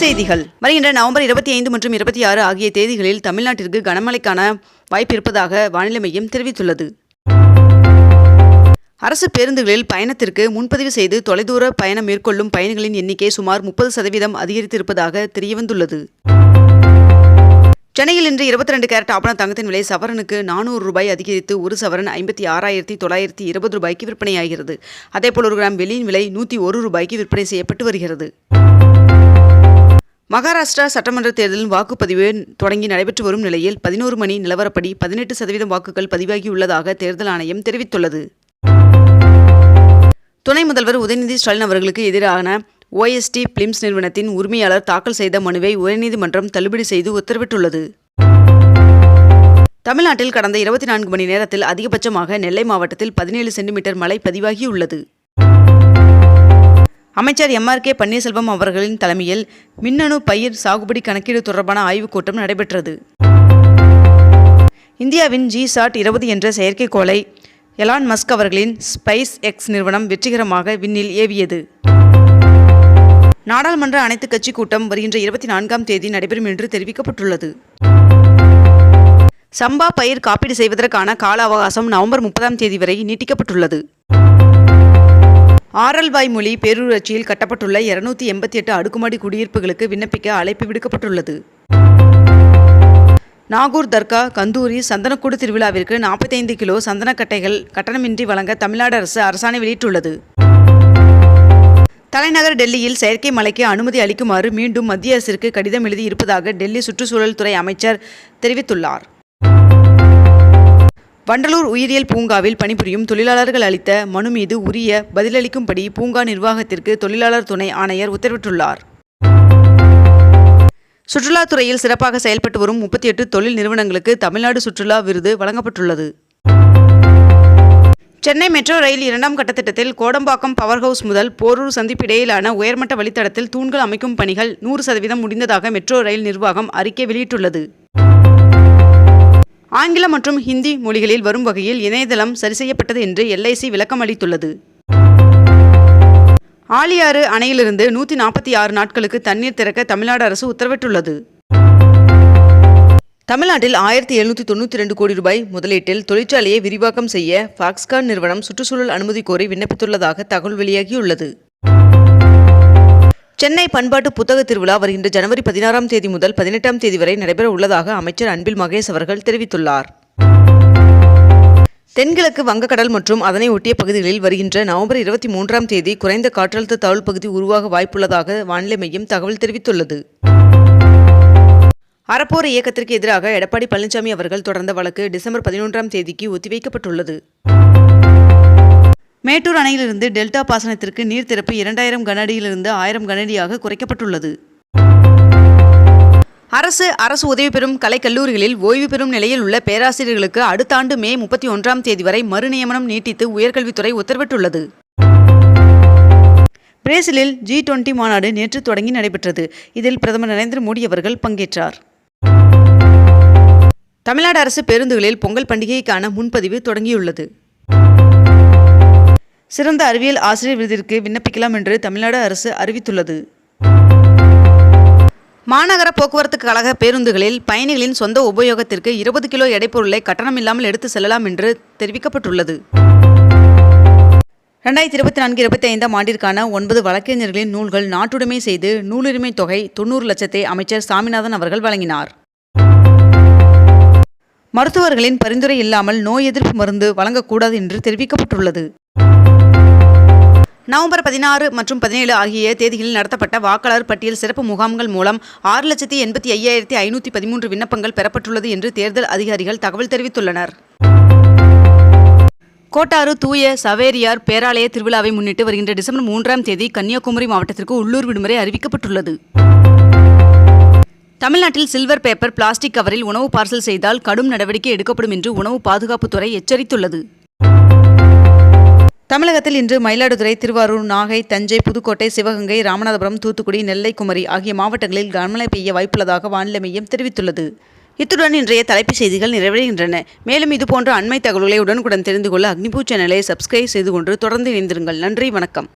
செய்திகள். வருகின்ற நவம்பர் இருபத்தி ஐந்து மற்றும் இருபத்தி ஆறு ஆகிய தேதிகளில் தமிழ்நாட்டிற்கு கனமழைக்கான வாய்ப்பு இருப்பதாக வானிலை மையம் தெரிவித்துள்ளது. அரசு பேருந்துகளில் பயணத்திற்கு முன்பதிவு செய்து தொலைதூர பயணம் மேற்கொள்ளும் பயணிகளின் எண்ணிக்கை சுமார் முப்பது சதவீதம் அதிகரித்திருப்பதாக தெரியவந்துள்ளது. சென்னையில் இன்று இருபத்தி ரெண்டு கேரட் ஆபண தங்கத்தின் விலை சவரனுக்கு நானூறு ரூபாய் அதிகரித்து ஒரு சவரன் ஐம்பத்தி ஆறாயிரத்தி தொள்ளாயிரத்தி இருபது ரூபாய்க்கு விற்பனையாகிறது. அதேபோல் ஒரு கிராம் வெள்ளியின் விலை நூற்றி ஒரு ரூபாய்க்கு விற்பனை செய்யப்பட்டு வருகிறது. மகாராஷ்டிரா சட்டமன்ற தேர்தலின் வாக்குப்பதிவு தொடங்கி நடைபெற்று வரும் நிலையில் பதினோரு மணி நிலவரப்படி பதினெட்டு சதவீதம் வாக்குகள் பதிவாகியுள்ளதாக தேர்தல் ஆணையம் தெரிவித்துள்ளது. துணை முதல்வர் உதயநிதி ஸ்டாலின் அவர்களுக்கு எதிரான ஓஎஸ்டி பிலிம்ஸ் நிறுவனத்தின் உரிமையாளர் தாக்கல் செய்த மனுவை உயர்நீதிமன்றம் தள்ளுபடி செய்து உத்தரவிட்டுள்ளது. தமிழ்நாட்டில் கடந்த இருபத்தி நான்கு மணி நேரத்தில் அதிகபட்சமாக நெல்லை மாவட்டத்தில் பதினேழு சென்டிமீட்டர் மழை பதிவாகியுள்ளது. அமைச்சர் எம்ஆர் கே பன்னீர்செல்வம் அவர்களின் தலைமையில் மின்னணு பயிர் சாகுபடி கணக்கீடு தொடர்பான ஆய்வுக் கூட்டம் நடைபெற்றது. இந்தியாவின் ஜி சாட் இருபது என்ற செயற்கைக்கோளை எலான் மஸ்க் அவர்களின் ஸ்பைஸ் எக்ஸ் நிறுவனம் வெற்றிகரமாக விண்ணில் ஏவியது. நாடாளுமன்ற அனைத்துக் கட்சி கூட்டம் வருகின்ற இருபத்தி நான்காம் தேதி நடைபெறும் என்று தெரிவிக்கப்பட்டுள்ளது. சம்பா பயிர் காப்பீடு செய்வதற்கான கால அவகாசம் நவம்பர் முப்பதாம் தேதி வரை நீட்டிக்கப்பட்டுள்ளது. ஆரல்வாய் மொழி பேரூராட்சியில் கட்டப்பட்டுள்ள இருநூத்தி எண்பத்தி எட்டு அடுக்குமாடி குடியிருப்புகளுக்கு விண்ணப்பிக்க அழைப்பு விடுக்கப்பட்டுள்ளது. நாகூர் தர்கா கந்தூரி சந்தனக்கூடு திருவிழாவிற்கு நாற்பத்தைந்து கிலோ சந்தனக்கட்டைகள் கட்டணமின்றி வழங்க தமிழ்நாடு அரசு அரசாணை வெளியிட்டுள்ளது. தலைநகர் டெல்லியில் செயற்கை மலைக்கு அனுமதி அளிக்குமாறு மீண்டும் மத்திய அரசிற்கு கடிதம் எழுதியிருப்பதாக டெல்லி சுற்றுச்சூழல் துறை அமைச்சர் தெரிவித்துள்ளார். வண்டலூர் உயிரியல் பூங்காவில் பணிபுரியும் தொழிலாளர்கள் அளித்த மனு மீது உரிய பதிலளிக்கும்படி பூங்கா நிர்வாகத்திற்கு தொழிலாளர் துணை ஆணையர் உத்தரவிட்டுள்ளார். சுற்றுலாத்துறையில் சிறப்பாக செயல்பட்டு வரும் முப்பத்தி எட்டு தொழில் நிறுவனங்களுக்கு தமிழ்நாடு சுற்றுலா விருது வழங்கப்பட்டுள்ளது. சென்னை மெட்ரோ ரயில் இரண்டாம் கட்ட திட்டத்தில் கோடம்பாக்கம் பவர் ஹவுஸ் முதல் போரூர் சந்திப்பு இடையிலான உயர்மட்ட வழித்தடத்தில் தூண்கள் அமைக்கும் பணிகள் நூறு சதவீதம் முடிந்ததாக மெட்ரோ ரயில் நிர்வாகம் அறிக்கை வெளியிட்டுள்ளது. ஆங்கிலம் மற்றும் ஹிந்தி மொழிகளில் வரும் வகையில் இணையதளம் சரி செய்யப்பட்டது என்று எல்ஐசி விளக்கம் அளித்துள்ளது. ஆலியாறு அணையிலிருந்து நூற்றி நாற்பத்தி ஆறு நாட்களுக்கு தண்ணீர் திறக்க தமிழ்நாடு அரசு உத்தரவிட்டுள்ளது. தமிழ்நாட்டில் ஆயிரத்தி எழுநூற்றி தொண்ணூற்றி ரெண்டு கோடி ரூபாய் முதலீட்டில் தொழிற்சாலையை விரிவாக்கம் செய்ய ஃபாக்ஸ்கான் நிறுவனம் சுற்றுச்சூழல் அனுமதி கோரி விண்ணப்பித்துள்ளதாக தகவல் வெளியாகியுள்ளது. சென்னை பண்பாட்டு புத்தக திருவிழா வருகின்ற ஜனவரி பதினாறாம் தேதி முதல் பதினெட்டாம் தேதி வரை நடைபெற உள்ளதாக அமைச்சர் அன்பில் மகேஷ் அவர்கள் தெரிவித்துள்ளார். தென்கிழக்கு வங்கக்கடல் மற்றும் அதனை ஒட்டிய பகுதிகளில் வருகின்ற நவம்பர் இருபத்தி மூன்றாம் தேதி குறைந்த காற்றழுத்த தாழ்வு பகுதி உருவாக வாய்ப்புள்ளதாக வானிலை மையம் தகவல் தெரிவித்துள்ளது. அறப்போர் இயக்கத்திற்கு எதிராக எடப்பாடி பழனிசாமி அவர்கள் தொடர்ந்த வழக்கு டிசம்பர் பதினொன்றாம் தேதிக்கு ஒத்திவைக்கப்பட்டுள்ளது. மேட்டூர் அணையிலிருந்து டெல்டா பாசனத்திற்கு நீர் திறப்பு இரண்டாயிரம் கனஅடியிலிருந்து ஆயிரம் கனஅடியாக குறைக்கப்பட்டுள்ளது. அரசு அரசு உதவி பெறும் கலை கல்லூரிகளில் ஓய்வு பெறும் நிலையில் உள்ள பேராசிரியர்களுக்கு அடுத்த ஆண்டு மே முப்பத்தி ஒன்றாம் தேதி வரை மறுநியமனம் நீட்டித்து உயர்கல்வித்துறை உத்தரவிட்டுள்ளது. பிரேசிலில் ஜி டுவெண்டி மாநாடு நேற்று தொடங்கி நடைபெற்றது. இதில் பிரதமர் நரேந்திர மோடி அவர்கள் பங்கேற்றார். தமிழ்நாடு அரசு பேருந்துகளில் பொங்கல் பண்டிகைக்கான முன்பதிவு தொடங்கியுள்ளது. சிறந்த அறிவியல் ஆசிரியர் விருதிற்கு விண்ணப்பிக்கலாம் என்று தமிழ்நாடு அரசு அறிவித்துள்ளது. மாநகர போக்குவரத்து கழக பேருந்துகளில் பயணிகளின் சொந்த உபயோகத்திற்கு இருபது கிலோ எடைப்பொருளை கட்டணமில்லாமல் எடுத்து செல்லலாம் என்று தெரிவிக்கப்பட்டுள்ளது. ரெண்டாயிரத்தி இருபத்தி நான்கு இருபத்தி ஐந்தாம் ஆண்டிற்கான ஒன்பது வழக்கறிஞர்களின் நூல்கள் நாட்டுடைமை செய்து நூலுரிமை தொகை தொண்ணூறு லட்சத்தை அமைச்சர் சாமிநாதன் அவர்கள் வழங்கினார். மருத்துவர்களின் பரிந்துரை இல்லாமல் நோய் எதிர்ப்பு மருந்து வழங்கக்கூடாது என்று தெரிவிக்கப்பட்டுள்ளது. நவம்பர் பதினாறு மற்றும் பதினேழு ஆகிய தேதிகளில் நடத்தப்பட்ட வாக்காளர் பட்டியல் சிறப்பு முகாம்கள் மூலம் ஆறு லட்சத்தி எண்பத்தி ஐயாயிரத்தி ஐநூற்றி பதிமூன்று விண்ணப்பங்கள் பெறப்பட்டுள்ளது என்று தேர்தல் அதிகாரிகள் தகவல் தெரிவித்துள்ளனர். கோட்டாறு தூய சவேரியார் பேராலய திருவிழாவை முன்னிட்டு வருகின்ற டிசம்பர் மூன்றாம் தேதி கன்னியாகுமரி மாவட்டத்திற்கு உள்ளூர் விடுமுறை அறிவிக்கப்பட்டுள்ளது. தமிழ்நாட்டில் சில்வர் பேப்பர் பிளாஸ்டிக் கவரில் உணவு பார்சல் செய்தால் கடும் நடவடிக்கை எடுக்கப்படும் என்று உணவு பாதுகாப்புத்துறை எச்சரித்துள்ளது. தமிழகத்தில் இன்று மயிலாடுதுறை திருவாரூர் நாகை தஞ்சை புதுக்கோட்டை சிவகங்கை ராமநாதபுரம் தூத்துக்குடி நெல்லை குமரி ஆகிய மாவட்டங்களில் கனமழை பெய்ய வாய்ப்புள்ளதாக வானிலை மையம் தெரிவித்துள்ளது. இத்துடன் இன்றைய தலைப்புச் செய்திகள் நிறைவடைகின்றன. மேலும் இதுபோன்ற அண்மை தகவல்களை உடனுக்குடன் தெரிந்து கொள்ள அக்னிபூ சேனலை சப்ஸ்கிரைப் செய்து கொண்டு தொடர்ந்து இணைந்திருங்கள். நன்றி வணக்கம்.